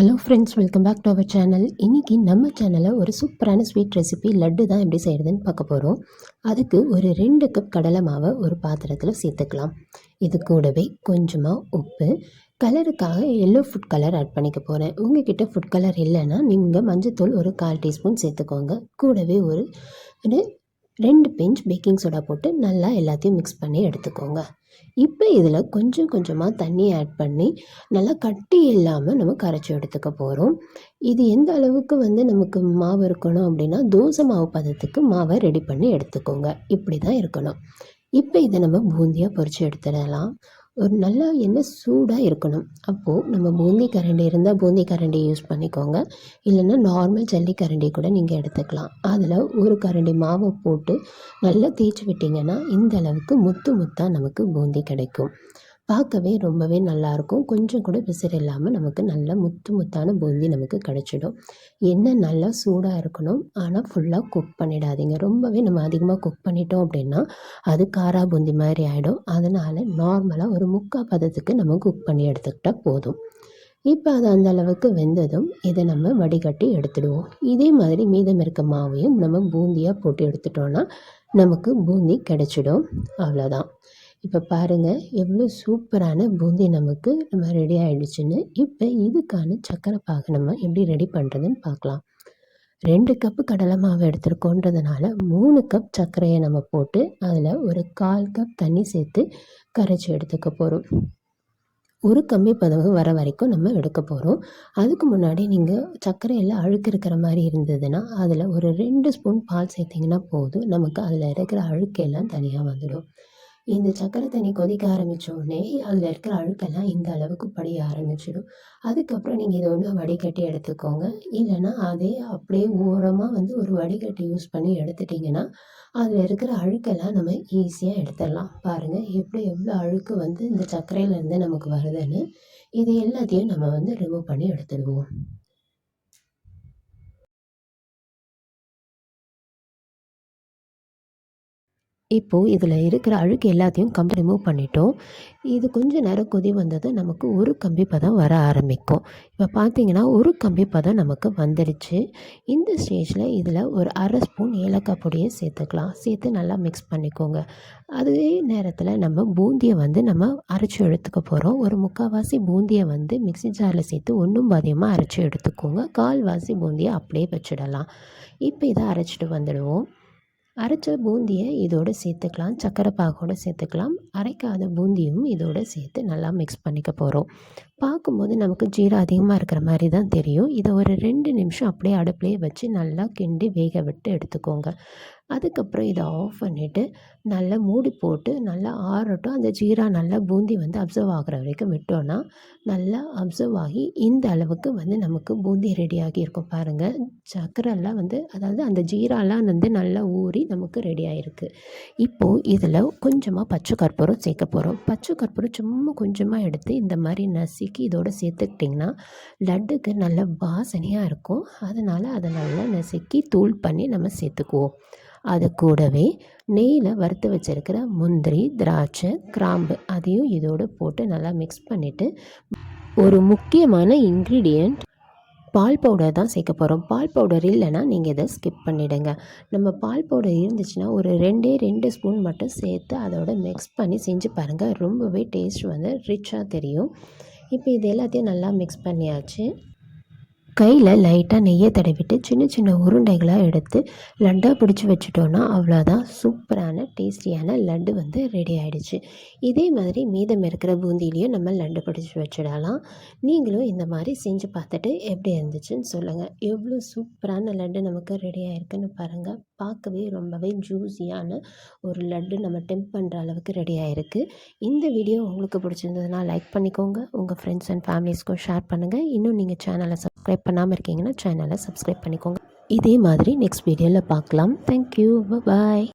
Hello friends welcome back to our channel இன்றைக்கி நம்ம சேனலில் ஒரு சூப்பரான ஸ்வீட் ரெசிபி லட்டு தான் எப்படி செய்கிறதுன்னு பார்க்க போகிறோம் அதுக்கு ஒரு ரெண்டு கப் கடலை மாவை ஒரு பாத்திரத்தில் சேர்த்துக்கலாம். இது கூடவே கொஞ்சமாக உப்பு. கலருக்காக எல்லோ ஃபுட் கலர் ஆட் பண்ணிக்க போகிறேன் உங்ககிட்ட ஃபுட் கலர் இல்லைன்னா நீங்கள் மஞ்சத்தூள் ஒரு கால் டீஸ்பூன் சேர்த்துக்கோங்க. கூடவே ஒரு ஒரு ரெண்டு பிஞ்ச் பேக்கிங் சோடா போட்டு நல்லா எல்லாத்தையும் மிக்ஸ் பண்ணி எடுத்துக்கோங்க. இப்போ இதில் கொஞ்சம் கொஞ்சமாக தண்ணி ஆட் பண்ணி நல்லா கட்டி இல்லாமல் நம்ம கரைச்சி எடுத்துக்க போகிறோம் இது எந்த அளவுக்கு வந்து நமக்கு மாவு இருக்கணும் அப்படின்னா தோசை மாவு பதத்துக்கு மாவை ரெடி பண்ணி எடுத்துக்கோங்க. இப்படி தான் இருக்கணும். இப்போ இதை நம்ம பூந்தியாக பொறிச்சு எடுத்துடலாம். ஒரு நல்லா எண்ணெய் சூடாக இருக்கணும். அப்போது நம்ம பூந்தி கரண்டி இருந்தால் பூந்தி கரண்டி யூஸ் பண்ணிக்கோங்க. இல்லைன்னா நார்மல் ஜல்லி கரண்டி கூட நீங்கள் எடுத்துக்கலாம். அதில் ஒரு கரண்டி மாவை போட்டு நல்லா தேய்ச்சி விட்டிங்கன்னா இந்த அளவுக்கு முத்து முத்தாக நமக்கு பூந்தி கிடைக்கும். பார்க்கவே ரொம்பவே நல்லாயிருக்கும் கொஞ்சம் கூட பிசிறு இல்லாமல் நமக்கு நல்ல முத்து முத்தான பூந்தி நமக்கு கிடச்சிடும். எண்ணெய் நல்லா சூடாக இருக்கணும். ஆனால் ஃபுல்லாக குக் பண்ணிடாதீங்க. ரொம்பவே நம்ம அதிகமாக குக் பண்ணிட்டோம் அப்படின்னா அது காரா பூந்தி மாதிரி ஆகிடும் அதனால் நார்மலாக ஒரு முக்கால் பதத்துக்கு நம்ம குக் பண்ணி எடுத்துக்கிட்டால் போதும். இப்போ அது அந்த அளவுக்கு வெந்ததும் இதை நம்ம வடிகட்டி எடுத்துடுவோம். இதே மாதிரி மீதம் இருக்க மாவையும் நம்ம பூந்தியாக போட்டு எடுத்துட்டோன்னா நமக்கு பூந்தி கிடச்சிடும். அவ்வளோதான் இப்போ பாருங்கள் எவ்வளோ சூப்பரான பூந்தி நமக்கு நம்ம ரெடி ஆகிடுச்சுன்னு இப்போ இதுக்கான சக்கரை பாகு நம்ம எப்படி ரெடி பண்ணுறதுன்னு பார்க்கலாம் ரெண்டு கப்பு கடலை மாவு எடுத்துருக்கோன்றதுனால மூணு கப் சர்க்கரையை நம்ம போட்டு அதில் ஒரு கால் கப் தண்ணி சேர்த்து கரைச்சி எடுத்துக்க போகிறோம் ஒரு கம்மி பதவு வர வரைக்கும் நம்ம எடுக்க போகிறோம் அதுக்கு முன்னாடி நீங்கள் சர்க்கரையில் அழுக்கு இருக்கிற மாதிரி இருந்ததுன்னா அதில் ஒரு ரெண்டு ஸ்பூன் பால் சேர்த்திங்கன்னா போதும். நமக்கு அதில் இருக்கிற அழுக்கெல்லாம் தனியாக வந்துடும். இந்த சக்கரை தண்ணி கொதிக்க ஆரம்பித்த உடனே அதில் இருக்கிற அழுக்கெல்லாம் இந்த அளவுக்கு படிய ஆரம்பிச்சிடும். அதுக்கப்புறம் நீங்கள் இதை ஒன்று வடிகட்டி எடுத்துக்கோங்க. இல்லைன்னா அதே அப்படியே ஓரமாக வந்து ஒரு வடிகட்டி யூஸ் பண்ணி எடுத்துட்டிங்கன்னா அதில் இருக்கிற அழுக்கெல்லாம் நம்ம ஈஸியாக எடுத்துடலாம். பாருங்கள் எப்படி எவ்வளோ அழுக்கு வந்து இந்த சர்க்கரையிலேருந்து நமக்கு வருதுன்னு இது எல்லாத்தையும் நம்ம வந்து ரிமூவ் பண்ணி எடுத்துடுவோம். இப்போது இதில் இருக்கிற அழுக்கு எல்லாத்தையும் கம்பி ரிமூவ் பண்ணிட்டோம். இது கொஞ்சம் நேரம் கொதி வந்தது நமக்கு ஒரு கம்பி பதம் வர ஆரம்பிக்கும். இப்போ பார்த்தீங்கன்னா ஒரு கம்பி பதம் நமக்கு வந்துடுச்சு இந்த ஸ்டேஜில் இதில் ஒரு அரை ஸ்பூன் ஏலக்காய் பொடியை சேர்த்துக்கலாம். சேர்த்து நல்லா மிக்ஸ் பண்ணிக்கோங்க. அதே நேரத்தில் நம்ம பூந்தியை வந்து நம்ம அரைச்சி எடுத்துக்க போகிறோம் ஒரு முக்கால்வாசி பூந்தியை வந்து மிக்சி ஜாரில் சேர்த்து ஒன்றும் பாதியமாக அரைச்சி எடுத்துக்கோங்க. கால்வாசி பூந்தியை அப்படியே வச்சிடலாம். இப்போ இதை அரைச்சிட்டு வந்துடுவோம். அரைச்ச பூந்தியை இதோடு சேர்த்துக்கலாம். சக்கரை பாகோடு சேர்த்துக்கலாம். அரைக்காத பூந்தியும் இதோடு சேர்த்து நல்லா மிக்ஸ் பண்ணிக்க போகிறோம் பார்க்கும்போது நமக்கு ஜீரா அதிகமாக இருக்கிற மாதிரி தான் தெரியும். இதை ஒரு ரெண்டு நிமிஷம் அப்படியே அடுப்புலேயே வச்சு நல்லா கிண்டி வேக விட்டு எடுத்துக்கோங்க. அதுக்கப்புறம் இதை ஆஃப் பண்ணிவிட்டு நல்லா மூடி போட்டு நல்லா ஆறட்டும். அந்த ஜீரா நல்லா பூந்தி வந்து அப்சர்வ் ஆகிற வரைக்கும் விட்டோன்னா நல்லா அப்சர்வ் ஆகி இந்த அளவுக்கு வந்து நமக்கு பூந்தி ரெடியாகி இருக்கும் பாருங்கள் சக்கரெல்லாம் வந்து அதாவது அந்த ஜீராலாம் வந்து நல்லா ஊறி நமக்கு ரெடி ஆகிருக்கு இப்போது இதில் கொஞ்சமாக பச்சை கற்பூரம் சேர்க்க போகிறோம் பச்சை கற்பூரம் சும்மா கொஞ்சமாக எடுத்து இந்த மாதிரி நசுக்கி இதோடு சேர்த்துக்கிட்டிங்கன்னா லட்டுக்கு நல்ல வாசனையாக இருக்கும். அதனால் அதை நல்லா நசுக்கி தூள் பண்ணி நம்ம சேர்த்துக்குவோம். அது கூடவே நெய்யில் வறுத்து வச்சுருக்கிற முந்திரி திராட்சை கிராம்பு அதையும் இதோடு போட்டு நல்லா மிக்ஸ் பண்ணிவிட்டு ஒரு முக்கியமான இன்க்ரீடியண்ட் பால் பவுடர் தான் சேர்க்க போகிறோம் பால் பவுடர் இல்லைன்னா நீங்கள் இதை ஸ்கிப் பண்ணிவிடுங்க நம்ம பால் பவுடர் இருந்துச்சுன்னா ஒரு ரெண்டே ரெண்டு ஸ்பூன் மட்டும் சேர்த்து அதோட மிக்ஸ் பண்ணி செஞ்சு பாருங்கள் ரொம்பவே டேஸ்ட் வந்து ரிச்சாக தெரியும். இப்போ இது எல்லாத்தையும் நல்லா மிக்ஸ் பண்ணியாச்சு. கையில் லைட்டாக நெய்யை தடவிட்டு சின்ன சின்ன உருண்டைகளாக எடுத்து லட்டாக பிடிச்சி வச்சுட்டோன்னா அவ்வளோதான் சூப்பரான டேஸ்டியான லட்டு வந்து ரெடி ஆகிடுச்சு இதே மாதிரி மீதம் இருக்கிற பூந்திலையும் நம்ம லட்டு பிடிச்சி வச்சிடலாம். நீங்களும் இந்த மாதிரி செஞ்சு பார்த்துட்டு எப்படி இருந்துச்சுன்னு சொல்லுங்கள் எவ்வளோ சூப்பரான லட்டு நமக்கு ரெடி ஆகிருக்குன்னு பாருங்கள் பார்க்கவே ரொம்பவே ஜூஸியான ஒரு லட்டு நம்ம டெம்ப் பண்ணுற அளவுக்கு ரெடி ஆகிருக்கு இந்த வீடியோ உங்களுக்கு பிடிச்சிருந்ததுன்னா லைக் பண்ணிக்கோங்க. உங்கள் ஃப்ரெண்ட்ஸ் அண்ட் ஃபேமிலிஸ்க்கும் ஷேர் பண்ணுங்கள் இன்னும் நீங்கள் சேனலை சப்ஸ்கிரைப் பண்ணாமல் இருக்கீங்கன்னா சேனலை சப்ஸ்கிரைப் பண்ணிக்கோங்க. இதே மாதிரி நெக்ஸ்ட் வீடியோவில் பார்க்கலாம். Thank you bye